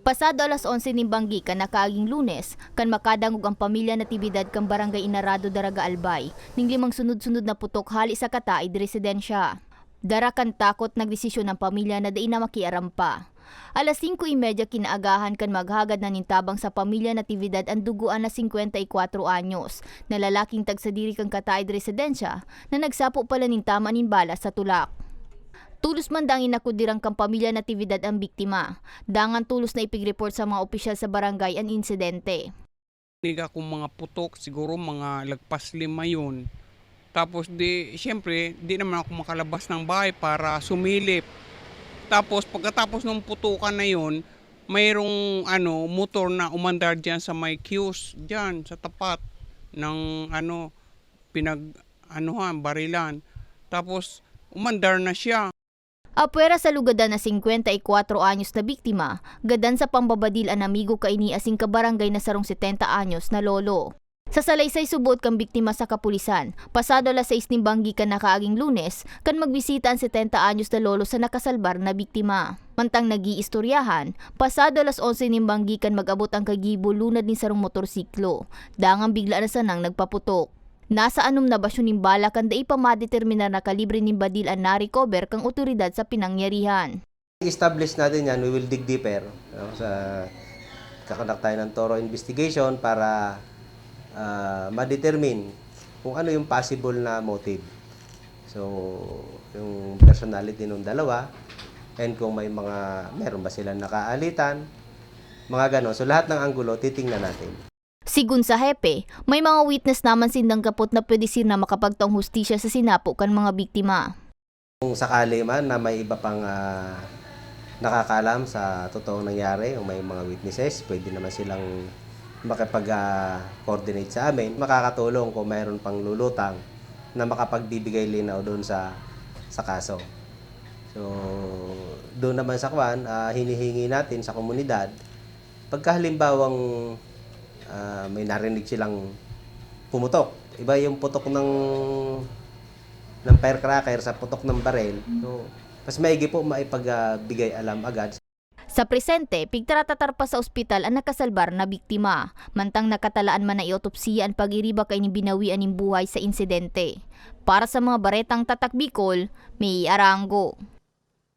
Pasado alas 11 ni Banggi kan nakaaging lunes, kan makadangog ang pamilya na tibidad kan barangay Inarado Daraga Albay, ning limang sunod-sunod na putok hali sa kataid residensya. Dara kan takot nagdesisyon ng pamilya na dai na makiaram pa. Alas 5.30 kinaagahan kan maghagad na nintabang sa pamilya na tibidad ang duguan na 54 anyos na lalaking tagsadiri kang kataid residensya na nagsapo pala nintama nin bala sa tulak. Tulos man dangin nakudirang kang pamilya na tibidad ang biktima. Dangan tulos na ipig-report sa mga opisyal sa barangay ang insidente. Niga kung mga putok, siguro mga lagpas lima yun. Tapos di, siyempre, di naman ako makalabas ng bahay para sumilip. Tapos pagkatapos ng putukan na yun, mayroong ano, motor na umandar dyan sa may queues, dyan sa tapat ng ano, pinag, anuhan, barilan. Tapos umandar na siya. Apwera sa lugadan na 54 anyos na biktima, gadan sa pambabadil ang amigo kaini asing kabarangay na sarong 70 anyos na lolo. Sa salaysay subot kang biktima sa kapulisan, pasado alas 6 ni Banggi kan nakaaging lunes, kan magbisita ang 70 anyos na lolo sa nakasalbar na biktima. Mantang nagiistoryahan, pasado alas 11 ni Banggi kan mag-abot ang kagibo lunad ni sarong motorsiklo. Dangang bigla na sanang nagpaputok. Nasa anom na basyon ning bala kan dai pa madeterminar na kalibre ning badil ang na-recover kang otoridad sa pinangyarihan. establish natin yan, we will dig deeper. No? Sa kakondak tayo ng thorough investigation para ah, ma-determine kung ano yung possible na motive. So, yung personality ng dalawa and kung may mga, meron ba silang nakaalitan, mga ganon. So, lahat ng anggulo, titingnan natin. Sigun sa hepe, may mga witness naman sindang kapot na pwede sila makapagtong hustisya sa sinapo kan mga biktima. Kung sakali man na may iba pang ah, nakakalam sa totoong nangyari o may mga witnesses, pwede naman silang makipag-coordinate sa amin. Makakatulong kung mayroon pang lulutang na makapagbibigay linaw doon sa sa kaso. So, doon naman sa kwan, ah, hinihingi natin sa komunidad, pagka ah, may narinig silang pumutok, iba yung putok ng ng firecracker sa putok ng barel. So, mas maigi po maipagbigay alam agad Sa presente, pigtaratatar pa sa ospital ang nakasalbar na biktima. Mantang nakatalaan man na iotopsiya ang pag-iriba kay ni binawian ng buhay sa insidente. Para sa mga baretang tatak Bicol, may arango.